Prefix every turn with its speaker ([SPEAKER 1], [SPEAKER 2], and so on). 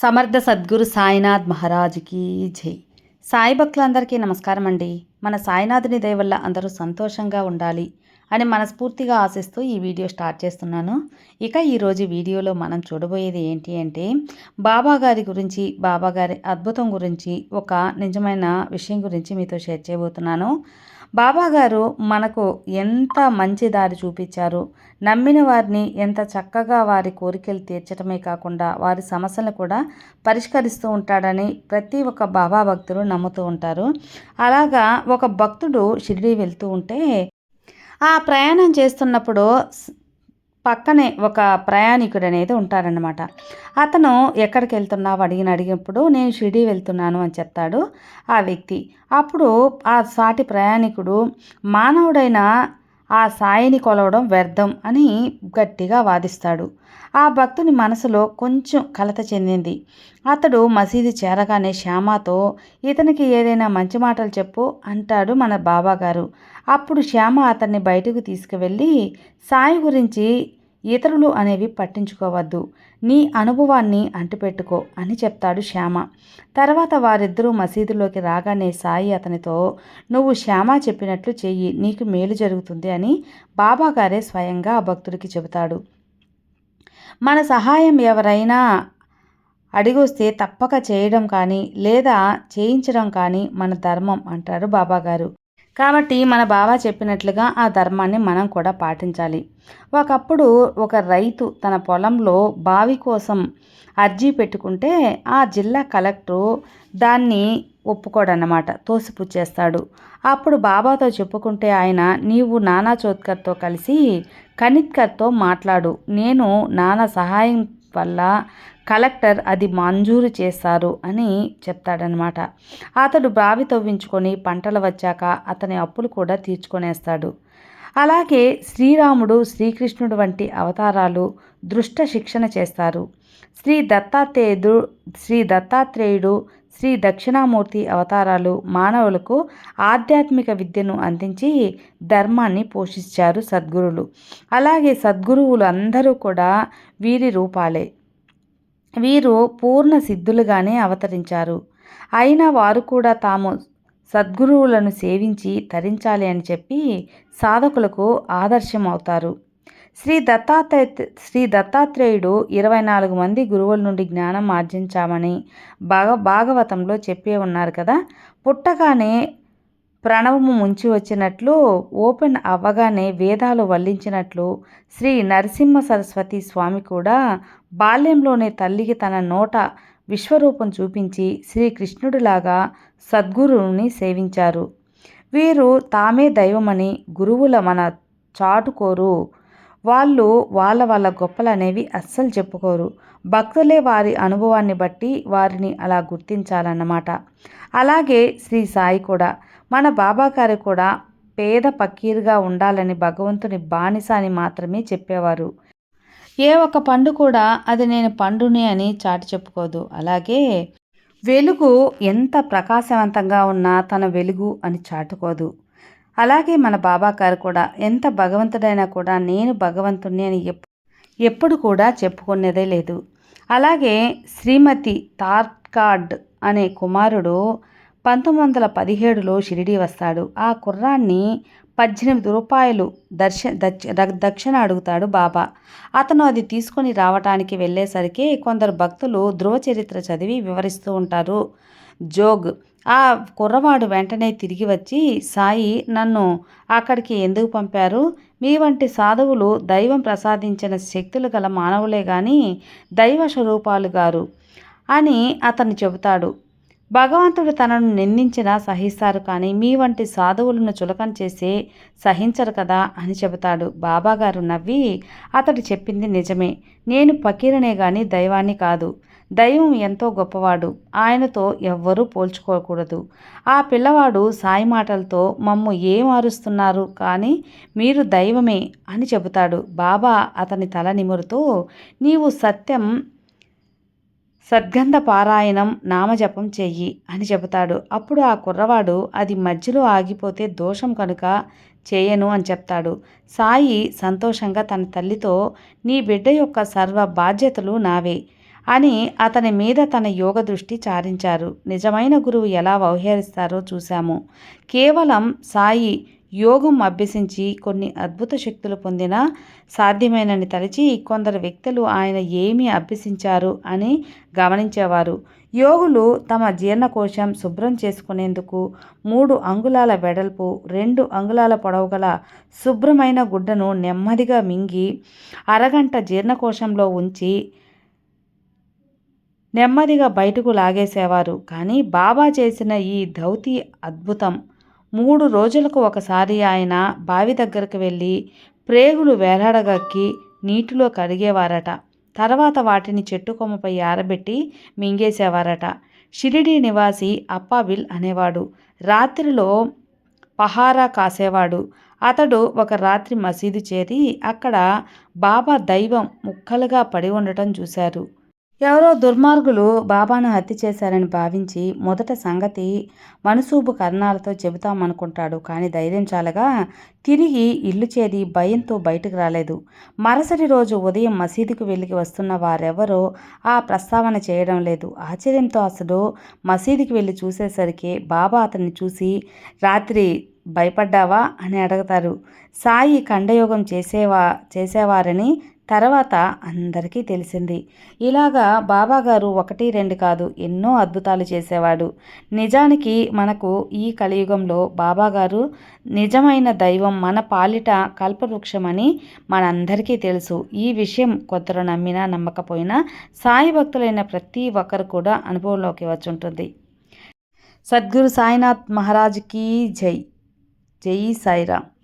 [SPEAKER 1] సమర్థ సద్గురు సాయినాథ్ మహారాజ్కి జై. సాయి భక్తులందరికీ నమస్కారం అండి మన సాయినాథుని దయ వల్ల అందరూ సంతోషంగా ఉండాలి అని మనస్ఫూర్తిగా ఆశిస్తూ ఈ వీడియో స్టార్ట్ చేస్తున్నాను. ఇక ఈరోజు వీడియోలో మనం చూడబోయేది ఏంటి అంటే బాబా గారి గురించి బాబా గారి అద్భుతం గురించి ఒక నిజమైన విషయం గురించి మీతో షేర్ చేయబోతున్నాను. బాబాగారు మనకు ఎంత మంచి దారి చూపించారు. నమ్మిన వారిని ఎంత చక్కగా వారి కోరికలు తీర్చడమే కాకుండా వారి సమస్యలను కూడా పరిష్కరిస్తూ ఉంటాడని ప్రతి ఒక్క బాబా భక్తులు నమ్ముతూ ఉంటారు. అలాగా ఒక భక్తుడు షిరిడి వెళ్తూ ఉంటే ఆ ప్రయాణం చేస్తున్నప్పుడు పక్కనే ఒక ప్రయాణికుడు అనేది ఉంటారనమాట అతను ఎక్కడికి వెళ్తున్నావు అడిగిన అడిగినప్పుడు నేను షిరిడి వెళ్తున్నాను అని చెప్తాడు ఆ వ్యక్తి. అప్పుడు ఆ సాటి ప్రయాణికుడు మానవుడైన ఆ సాయిని కొలవడం వ్యర్థం అని గట్టిగా వాదిస్తాడు. ఆ భక్తుని మనసులో కొంచెం కలత చెందింది. అతడు మసీదు చేరగానే శ్యామతో ఇతనికి ఏదైనా మంచి మాటలు చెప్పు అంటాడు మన బాబాగారు. అప్పుడు శ్యామ అతన్ని బయటకు తీసుకువెళ్ళి సాయి గురించి ఇతరులు అనేవి పట్టించుకోవద్దు. నీ అనుభవాన్ని అంటిపెట్టుకో అని చెప్తాడు శ్యామ. తర్వాత వారిద్దరూ మసీదులోకి రాగానే సాయి అతనితో నువ్వు శ్యామ చెప్పినట్లు చెయ్యి నీకు మేలు జరుగుతుంది అని బాబాగారే స్వయంగా ఆ భక్తుడికి చెబుతాడు. మన సహాయం ఎవరైనా అడిగొస్తే తప్పక చేయడం కానీ లేదా చేయించడం కానీ మన ధర్మం అంటారు బాబాగారు. కాబట్టి మన బాబా చెప్పినట్లుగా ఆ ధర్మాన్ని మనం కూడా పాటించాలి. ఒకప్పుడు ఒక రైతు తన పొలంలో బావి కోసం అర్జీ పెట్టుకుంటే ఆ జిల్లా కలెక్టరు దాన్ని ఒప్పుకోడన్నమాట తోసిపుచ్చేస్తాడు. అప్పుడు బాబాతో చెప్పుకుంటే ఆయన నీవు నానా చోత్కర్తో కలిసి కనిత్కర్తో మాట్లాడు నేను నానా సహాయం వల్ల కలెక్టర్ అది మంజూరు చేస్తారు అని చెప్తాడనమాట అతడు బావి తవ్వించుకొని పంటలు వచ్చాక అతని అప్పులు కూడా తీర్చుకొనేస్తాడు. అలాగే శ్రీరాముడు శ్రీకృష్ణుడు వంటి అవతారాలు దృష్ట శిక్షణ చేస్తారు. శ్రీ దత్తాత్రేయుడు శ్రీ దత్తాత్రేయుడు శ్రీ దక్షిణామూర్తి అవతారాలు మానవులకు ఆధ్యాత్మిక విద్యను అందించి ధర్మాన్ని పోషించారు సద్గురులు. అలాగే సద్గురువులు అందరూ కూడా వీరి రూపాలే. వీరు పూర్ణ సిద్ధులుగానే అవతరించారు. అయినా వారు కూడా తాము సద్గురువులను సేవించి తరించాలి అని చెప్పి సాధకులకు ఆదర్శం అవుతారు శ్రీ దత్తాత్రేయ శ్రీ దత్తాత్రేయుడు ఇరవై నాలుగు మంది గురువుల నుండి జ్ఞానం ఆర్జించామని భాగ భాగవతంలో చెప్పే ఉన్నారు కదా. పుట్టగానే ప్రణవము ముంచి వచ్చినట్లు ఓపెన్ అవ్వగానే వేదాలు వల్లించినట్లు శ్రీ నరసింహ సరస్వతి స్వామి కూడా బాల్యంలోనే తల్లికి తన నోట విశ్వరూపం చూపించి శ్రీకృష్ణుడిలాగా సద్గురువుని సేవించారు. వీరు తామే దైవమని గురువుల మన చాటుకోరు. వాళ్ళు వాళ్ళ వాళ్ళ గొప్పలు అనేవి అస్సలు చెప్పుకోరు. భక్తులే వారి అనుభవాన్ని బట్టి వారిని అలా గుర్తించాలన్నమాట. అలాగే శ్రీ సాయి కూడా మన బాబా గారు కూడా పేద పకీరుగా ఉండాలని భగవంతుని బానిస అని మాత్రమే చెప్పేవారు. ఏ ఒక్క పండు కూడా అది నేను పండుని అని చాటి చెప్పుకోదు. అలాగే వెలుగు ఎంత ప్రకాశవంతంగా ఉన్నా తన వెలుగు అని చాటుకోదు. అలాగే మన బాబా గారు కూడా ఎంత భగవంతుడైనా కూడా నేను భగవంతుణ్ణి అని ఎప్పుడు కూడా చెప్పుకునేదే లేదు. అలాగే శ్రీమతి తార్కాడ్ అనే కుమారుడు పంతొమ్మిది వందల పదిహేడులో షిరిడి వస్తాడు. ఆ కుర్రాన్ని పద్దెనిమిది రూపాయలు దర్శ దక్ష దక్షిణ అడుగుతాడు బాబా. అతను అది తీసుకొని రావటానికి వెళ్ళేసరికి కొందరు భక్తులు ధ్రువ చరిత్ర చదివి వివరిస్తూ ఉంటారు. జోగ్ ఆ కుర్రవాడు వెంటనే తిరిగి వచ్చి సాయి నన్ను అక్కడికి ఎందుకు పంపారు? మీ వంటి సాధువులు దైవం ప్రసాదించిన శక్తులు గల మానవులే గాని దైవ స్వరూపాలు గారు అని అతను చెబుతాడు. భగవంతుడు తనను నిందించినా సహిస్తారు కానీ మీ వంటి సాధువులను చులకం చేసే సహించరు కదా అని చెబుతాడు. బాబాగారు నవ్వి అతడు చెప్పింది నిజమే. నేను పకీరనే గాని దైవాన్ని కాదు. దైవం ఎంతో గొప్పవాడు. ఆయనతో ఎవ్వరూ పోల్చుకోకూడదు. ఆ పిల్లవాడు సాయి మాటలతో మమ్ము ఏం అరుస్తున్నారు కానీ మీరు దైవమే అని చెబుతాడు. బాబా అతని తల నిమురుతూ నీవు సత్యం సద్గంధ పారాయణం నామజపం చెయ్యి అని చెబుతాడు. అప్పుడు ఆ కుర్రవాడు అది మధ్యలో ఆగిపోతే దోషం కనుక చేయను అని చెప్తాడు. సాయి సంతోషంగా తన తల్లితో నీ బిడ్డ యొక్క సర్వ బాధ్యతలు నావే. అని అతని మీద తన యోగ దృష్టి చారించారు. నిజమైన గురువు ఎలా వ్యవహరిస్తారో చూశాము. కేవలం సాయి యోగం అభ్యసించి కొన్ని అద్భుత శక్తులు పొందినా సాధ్యమేనని తలచి కొందరు వ్యక్తులు ఆయన ఏమి అభ్యసించారు అని గమనించేవారు. యోగులు తమ జీర్ణకోశం శుభ్రం చేసుకునేందుకు మూడు అంగుళాల వెడల్పు రెండు అంగుళాల పొడవు గల శుభ్రమైన గుడ్డను నెమ్మదిగా మింగి అరగంట జీర్ణకోశంలో ఉంచి నెమ్మదిగా బయటకు లాగేసేవారు. కానీ బాబా చేసిన ఈ ధౌతి అద్భుతం. మూడు రోజులకు ఒకసారి ఆయన బావి దగ్గరకు వెళ్ళి ప్రేగులు వేలాడగక్కి నీటిలో కడిగేవారట. తర్వాత వాటిని చెట్టు కొమ్మపై ఆరబెట్టి మింగేసేవారట. షిరిడి నివాసి అప్పాబిల్ అనేవాడు. రాత్రిలో పహారా కాసేవాడు. అతడు ఒక రాత్రి మసీదు చేరి అక్కడ బాబా దైవం ముక్కలుగా పడి ఉండటం చూశారు. ఎవరో దుర్మార్గులు బాబాను హత్య చేశారని భావించి మొదట సంగతి మనసూబు కర్ణాలతో చెబుతామనుకుంటాడు. కానీ ధైర్యం చాలగా తిరిగి ఇల్లు చేరి భయంతో బయటకు రాలేదు. మరుసటి రోజు ఉదయం మసీదుకు వెళ్ళి వస్తున్న వారెవరో ఆ ప్రస్తావన చేయడం లేదు. ఆశ్చర్యంతో అసలు మసీదుకి వెళ్ళి చూసేసరికి బాబా అతన్ని చూసి రాత్రి భయపడ్డావా? అని అడుగుతారు. సాయి ఖండయోగం చేసేవా చేసేవారని తర్వాత అందరికీ తెలిసింది. ఇలాగా బాబాగారు ఒకటి రెండు కాదు ఎన్నో అద్భుతాలు చేసేవాడు. నిజానికి మనకు ఈ కలియుగంలో బాబాగారు నిజమైన దైవం మన పాలిట కల్పవృక్షమని మనందరికీ తెలుసు. ఈ విషయం కొందరు నమ్మినా నమ్మకపోయినా సాయి భక్తులైన ప్రతి ఒక్కరు కూడా అనుభవంలోకి వచ్చి ఉంటుంది సద్గురు సాయినాథ్ మహారాజ్కి జై. జై సాయిరామ్.